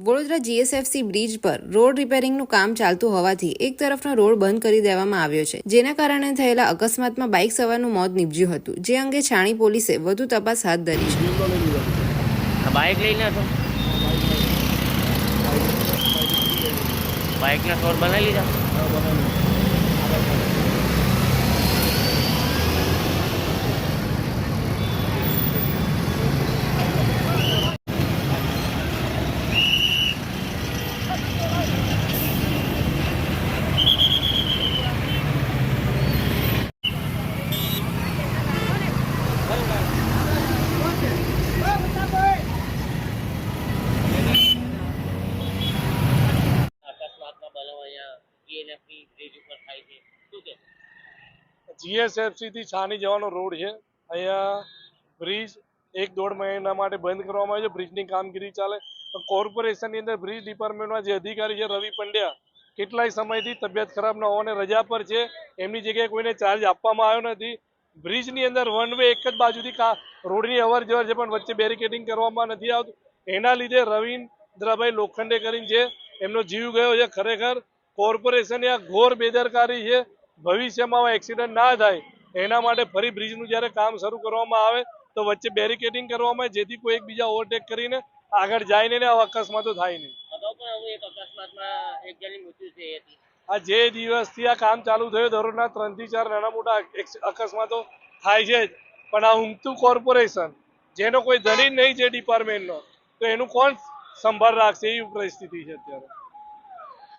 Vadodara GSFC bridge પર road રિપેરિંગનું કામ ચાલતું હોવાથી એક તરફનો રોડ બંધ કરી દેવામાં આવ્યો છે. જેના કારણે થયેલા અકસ્માતમાં બાઇક સવારનું મોત નીપજ્યું હતું. જે અંગે છાણી પોલીસે વધુ તપાસ હાથ ધરી છે. બાઇક લઈને હતો? બાઇકના ટોર બનાવી લીધા? અહીંયા બ્રિજ ઉપર થાય છે. શું કે? જીએસએફસી થી છાની જવાનો રોડ છે. અહીંયા બ્રિજ એક દોઢ મહિના માટે બંધ કરવામાં આવ્યો છે. બ્રિજની કામગીરી ચાલે. કોર્પોરેશનની અંદર બ્રિજ ડિપાર્ટમેન્ટમાં જે અધિકારી છે રવિ પંડ્યા, કેટલાય સમયથી તબિયત ખરાબ ન હોવાને રજા પર છે. એમની જગ્યાએ કોઈને ચાર્જ આપવામાં આવ્યો નથી. બ્રિજની અંદર વન વે એક જ બાજુથી રોડની અવર જવર છે, પણ વચ્ચે બેરિકેડિંગ કરવામાં નથી આવતું. એના લીધે રવિન્દ્રભાઈ લોખંડે કરીને છે એમનો જીવ ગયો છે, ખરેખર કોર્પોરેશનની આ ઘોર બેદરકારી છે ભવિષ્યમાં એક્સિડન્ટ ના થાય એના માટે ફરી બ્રિજનું જ્યારે કામ શરૂ કરવામાં આવે તો વચ્ચે બેરિકેડિંગ કરવામાં આવે જેથી કોઈ એકબીજા ઓવરટેક કરીને આગળ જાય નહીં આવા અકસ્માતો થાય નહીં. આ જે દિવસથી આ કામ ચાલુ થયું દરરોજના ત્રણથી ચાર નાના મોટા અકસ્માતો થાય છે જ. પણ આ ઊંઘતું કોર્પોરેશન જેનો કોઈ ધણી નહીં છે ડિપાર્ટમેન્ટનો તો એનું કોણ સંભાળ રાખશે એવી પરિસ્થિતિ છે અત્યારે.